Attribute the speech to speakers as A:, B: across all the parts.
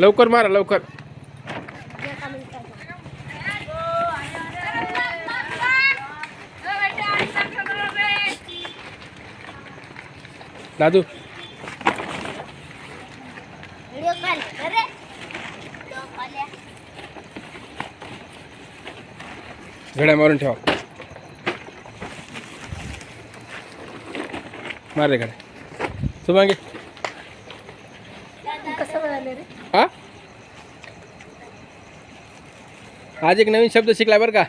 A: लवकर मारा लवकर. दादू. घड्या मारून ठेवा. मार रे घड्या तू
B: मागे म्हणाले रे
A: हा? आज एक नवीन शब्द शिकला बरं का?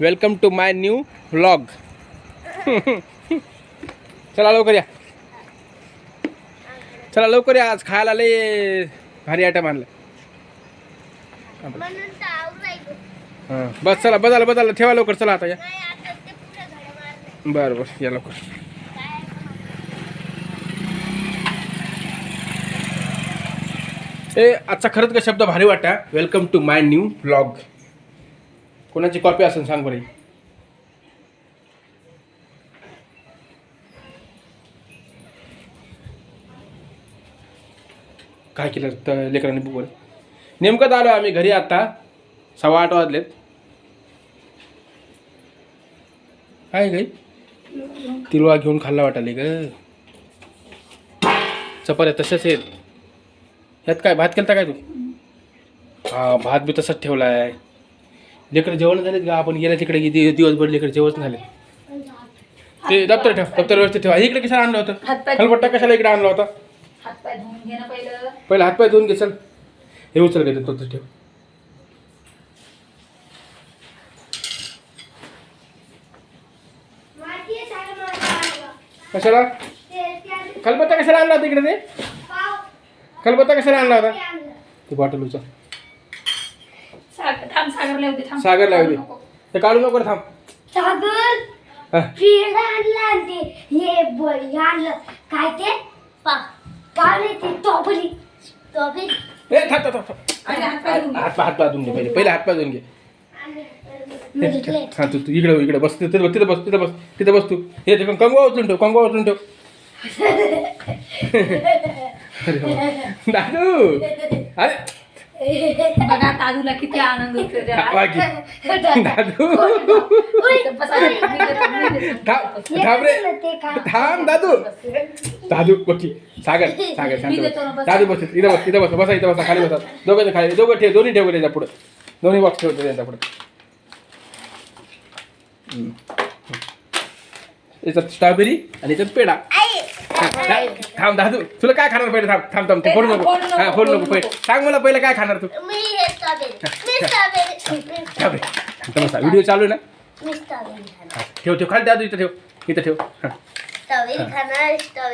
A: Welcome to my new vlog चला लवकर या. चला लवकर या आज खायला लय भारी आयटम आणलं. हां बस चला बदला बदला ठेवा लवकर चला आता या. बरं बरं या लवकर. ए आजचा खरंच का शब्द भारी वाटा. Welcome to my new blog कोणाची कॉपी असेल सांग बरं. काय केलं तर लेकरांनी बुकवर नेमकंच आलो आम्ही घरी आता. सव्वा आठ वाजलेत. काय गाई तिरवा घेऊन खाल्ला वाटाले ग. चपात्या तशाच आहेत. ह्यात काय भात केलता काय तू? हा भात बी तसाच ठेवला आहे लेकडे जेवण झालेत का? आपण गेल्या तिकडे दिवसभर लेकडे जेवण झाले ते दप्तर ठेव दप्तर व्यवस्थित ठेवा. इकडे कशाला आणलं होतं?
C: हातपाय
A: खलबट्टा कशाला इकडे आणला होता?
C: हातपाय धुवून घे ना पहिलं.
A: पहिला हातपाय धुवून घे चल. हे उचल घेते तो ठेव. कशाला?
B: ते- त्या-
A: खलबत्ता कशाला आणला होता इकडे ते? खलबत्ता कशाला आणला होता?
B: ते
A: बॉटल उचल.
C: सागर थांब सागरला थांब. नको.
A: ते काढू नको रे, थांब.
B: सागर
A: हा.
B: पेढा आणला आणि ते. हे ब- हे आणलं. काय ते? पा काय नाही ते टॉपरी टॉपरी
A: ए थांब थांब थांब
C: आणि हातपाय धुवून घे.
A: हात हात घे पहिले. पहिले हात धुवून घे.
B: मी घेतले
A: हा तू तू इकडे इकडे बस. तिथे बस तिथे बस तिथे बस. तिथे बस तू. हे ते कंगवा उचलून ठेव कंगवा उचलून ठेव. दादू! अरे!
C: बघा दादूला किती आनंद होतो.
A: दादू. थांब रे थांब दादू. दादू बघी सागर सागर. बस. दादू बस इथं बस इथं बस बसा इथं बसा खाली बसा. दोघं खाली दोघं ठेव दोन्ही ठेव त्याच्या पुढे. दोन्ही बॉक्स ठेवते त्यांच्या पुढे. याच्यात स्ट्रॉबेरी आणि याच्यात पेढा. थांब दादू तुला काय खाणार पहिले? थांब थांब थांब ते फोड नको. हा फोड नको पहिले. सांग मला पहिलं काय खाणार तू.
B: हे
A: व्हिडिओ चालू आहे ना?
B: मी स्ट्रॉबेरी खाणार.
A: ठेव ठेव. खाली दादू इथं ठेव. इथं ठेव. हा,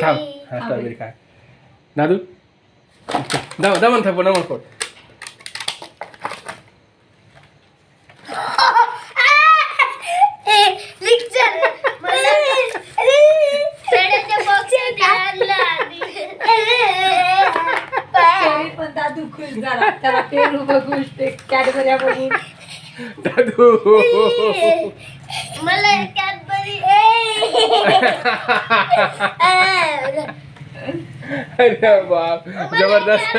A: थांब. हा स्ट्रॉबेरी काय दादू दम दमन थांब दमन फोड
B: लिक्चर पेड्याच्या बॉक्स आणला
C: तरी पण दादू खुश झाला त्याला पेरू बघून ते कॅडबऱ्या बघून
A: दादू
B: मला कॅडबरी.
A: अरे बाप. जबरदस्त.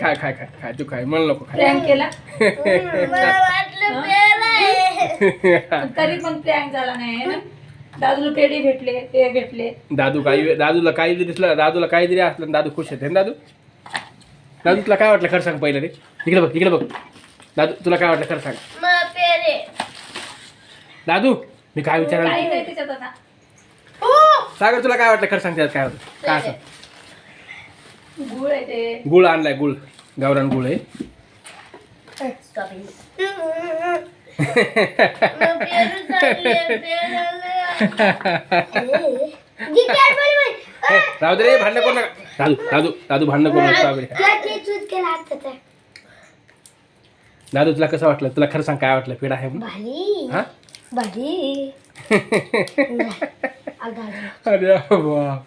A: काय काय काय काय तू काय म्हणू नको
C: प्रँक केला?
B: मला वाटलं आहे.
C: तरी पण प्रँक झाला नाही है ना? दादूला पेढे भेटले ते भेटले.
A: दादू काही दादूला काही जरी दिसलं दादूला काही जरी असलं ना दादू खुश होते. ना दादू? दादू तुला काय वाटलं खरं सांग पहिलं रे इकडे बघ इकडे बघ. दादू तुला काय वाटलं खरं सांग? दादू मी काय विचारायला
C: आता.
A: सागर तुला काय वाटलं खरं सांग त्यात काय होतं? काय असं?
C: गुळ आहे ते.
A: गुळ आणलाय गुळ. गावरान गुळ आहे. ए, राहू दे रे भांडण करू नका. दादू दादू दादू भांडण करू नका. दादू तुला कसं वाटलं? तुला खरं सांग काय वाटलं? पेढा आहे म्हणून?
B: भारी.
A: हा?
B: भारी.
A: अरे वा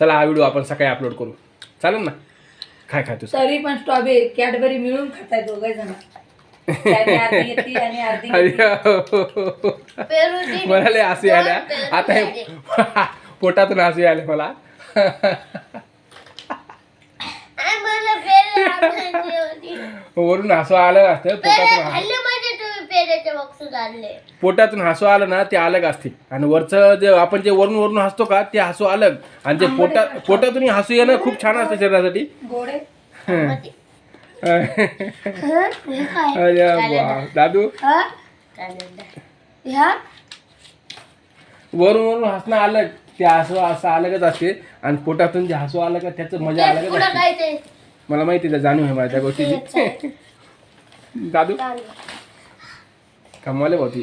A: चला हा व्हिडिओ आपण सकाळी अपलोड करू. चालेल ना? काय खाय तू?
C: तरी पण स्ट्रॉबेरी कॅडबरी मिळून खाताय दोघे जण. त्याने अर्धी घेतली आणि अर्धी घेतली.
A: अरे मला लय हसू आल्या. आता हे पोटातून हसू आले मला. वरून हसू आलं असतं पोटातून हा-
B: म्हणजे
A: पोटातून हसू आलं ना ते अलग असते. आणि वरचं जे आपण जे वरून वरून हसतो का ते हसू अलग आणि जे पोटा पोटातून हसू येणं खूप छान असतं शरीरासाठी. दादू? वरून वरून हसणं अलग ते हसू असं अलगच असते आणि पोटातून जे हसू आलं का त्याचं मजा अलगच
B: पुढं
A: असते
B: काय ते?
A: मला माहिती आहे जाणीव आहे मला त्या गोष्टीची. दादू? कमाले होती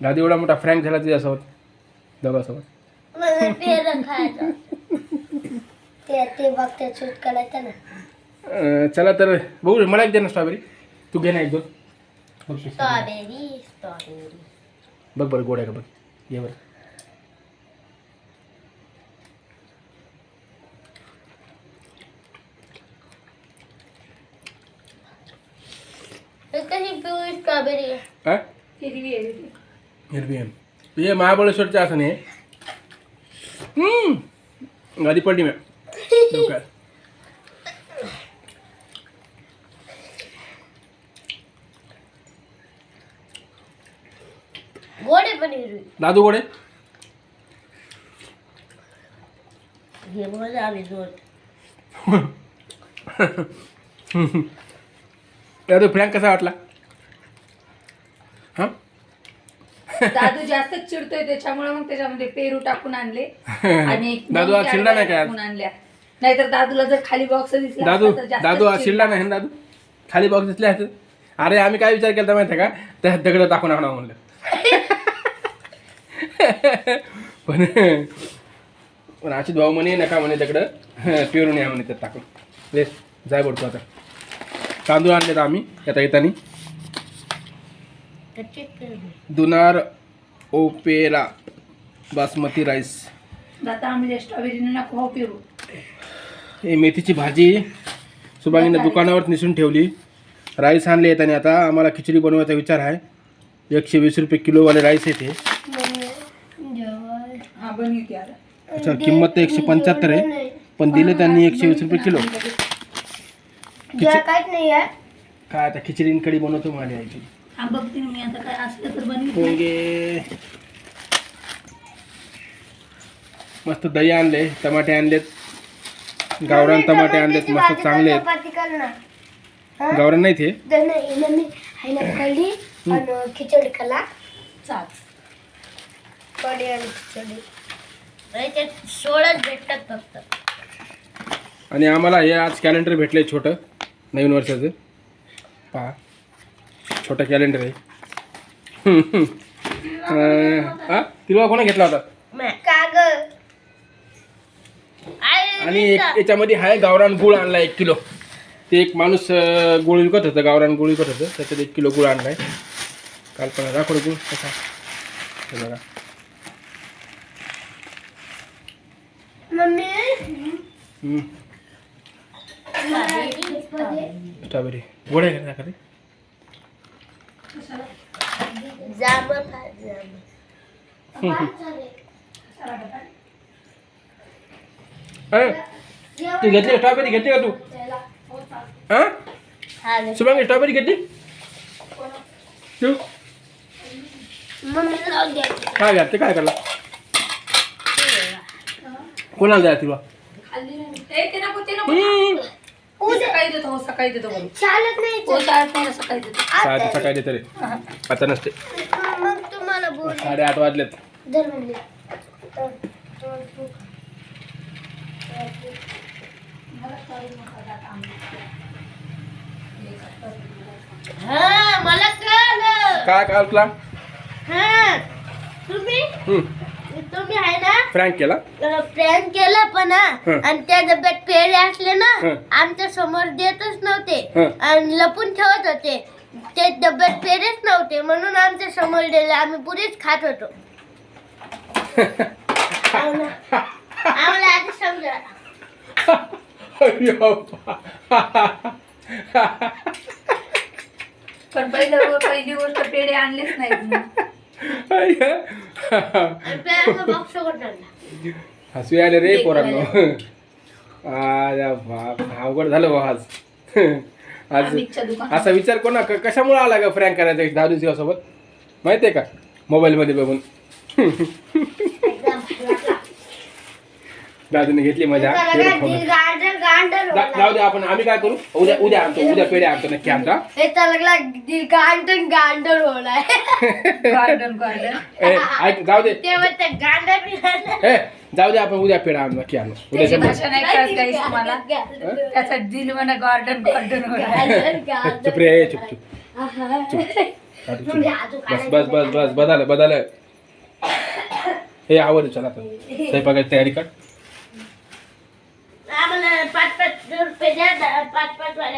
A: दादू एवढा मोठा फ्रँक झाला तुझ्यासोबत दोघांसोबत.
B: मला खायचं. ते ते ना.
A: अं, चला तर बघू मला एक दे ना स्ट्रॉबेरी तू घे ना एक दोन. बघ तू.
B: स्ट्रॉबेरी स्ट्रॉबेरी
A: बघ बरं गोड आहे का बघ. ये बरं.
B: कशी पिवळी स्ट्रॉबेरी आहे
A: हा
C: हिरवी आहे हिरवी.
A: हिरवी आहे हे महाबळेश्वरचं असं नाही हम्म. गादी पडली मॅ. डोक्यात.
B: गोड आहे पण हिरवी
A: दादू गोडे?
B: हे गोड
A: दादू फ्रँक कसा वाटला? हा?
C: दादू जास्त चिडतोय त्याच्यामुळे मग त्याच्यामध्ये पेरू टाकून आणले. आणि एक
A: दादू आज चिडला नाही काय आज?
C: टाकून आणल्या. नाहीतर दादूला जर खाली बॉक्स दिसला
A: दादू
C: असता तर जास्तच
A: दादू आज. शिरला नाही ना दादू? खाली बॉक्स दिसले असते? अरे आम्ही काय विचार केला माहिती का? त्या दगड टाकून आणा म्हणलं. पण पण अशी भाऊ म्हणे नका म्हणे दगड. पिरून या म्हणे त्यात टाकून. बेस जाय पडतो आता. तांदूळ आणलेत आम्ही आता येतानी. दुनार ओपेरा बासमती राईस.
C: हो
A: हे मेथीची भाजी सुभागीनं दुकानावर निसून ठेवली. राईस आणले आहेत आणि आता आम्हाला खिचडी बनवायचा विचार आहे. एकशे वीस रुपये किलोवाले राईस येते किंमत तर एकशे पंच्याहत्तर आहे. पण दिले त्यांनी एकशे वीस रुपये किलो.
B: जेवण काहीच नाही आहे
A: काय आता खिचडी आणि कढी बनवतो माझी आईची.
C: हा बघते ना मी आता काय असलं तर बनवते
A: पोंगे. मस्त दही आणले टमाटे आणलेत. गावरान टमाटे आणलेत मस्त चांगले आहेत.
B: चपाती कर ना. हा?
A: गावरान नाही ते?
B: तर नाही हिनं मी हायना कढी आणि खिचडी खाला
C: चाल
B: कढी आणि खिचडी. त्याच्यात सोळाच भेटतात फक्त.
A: आणि आम्हाला हे आज कॅलेंडर भेटले छोटं. नवीन वर्षाचं. पहा. छोटं कॅलेंडर आहे. अं, हा? तिला कोणा घेतला होता?
B: कागद
A: आणि एक याच्यामध्ये आहे गावरान गुळ आणला एक किलो. ते एक माणूस गुळ विकत होतं गावरान गुळ विकत होतं. त्याच्यात एक किलो गुळ आणलाय. कालपणा दाखव गुळ. कसा? हे बघा.
B: मम्मी.
A: हम्म, स्ट्रॉबेरी गोड आहे का रे
B: जाम जाम
A: अं, तू घेतली स्ट्रॉबेरी घेतली का तू हां शुभांगी स्ट्रॉबेरी घेतली तू
B: मम्मी लावून द्या
A: काय घातले काय करला कोणाला द्या तुला
C: मी सकाळी देतो हो सकाळी देतो बरोबर
B: चालत नाही
C: हो चालत नाही सकाळी देतो.
A: सहा सकाळी देते रे. आता नसते.
B: मग तुम्हाला बोल.
A: साडेआठ वाजलेत.
B: धर म्हणले हा मला कळलं.
A: काय तुला?
B: हा तुम्ही?
A: हम्म.
B: तुम्ही आहे ना
A: फ्रँक केला
B: प्रँक केला पण हा.
A: हं.
B: आणि त्या डब्यात पेढे असले ना
A: हं.
B: आमच्यासमोर देतच नव्हते
A: हं.
B: आणि लपून ठेवत होते ते डब्यात पेढेच नव्हते म्हणून आमच्यासमोर दिले आम्ही पुरेच खात होतो आम्हाला आम्हाला आधी समजा.
C: पण पहिलं पहिली गोष्ट पेढे आणलेच नाहीत
A: अय्यो. हसू आले रे पोरांनो. अवघड झालं बा आज. आज. असा विचार कोणा कशामुळे आला का फ्रँक करायचा दहा दिवसासोबत माहितीये का? मोबाईलमध्ये बघून. दादूने घेतली मजा जाऊ दे आपण. आम्ही काय करू? उद्या उद्या आणतो. उद्या पेढे आणतो नक्की आणतो
B: होणार.
C: गार्डन गार्डन
A: ए, ऐक जाऊ दे.
B: ते.
A: ए जाऊ दे आपण. उद्या पेढा आणू. नक्की आणू. उद्या
C: त्याची
A: शंभर.
C: भाषा नाही कळत काहीच तुम्हाला.
B: गांडर,
C: त्याचा दिल म्हणा गार्डन गार्डन.
A: चुप रे चुप चुप. चुप. बस बस बस बस. बदल बदल हे आवड चला आता. स्वयंपाकाची तयारी कर.
B: आम्हाला पाच पाच रुपये द्या पाच पाच वाले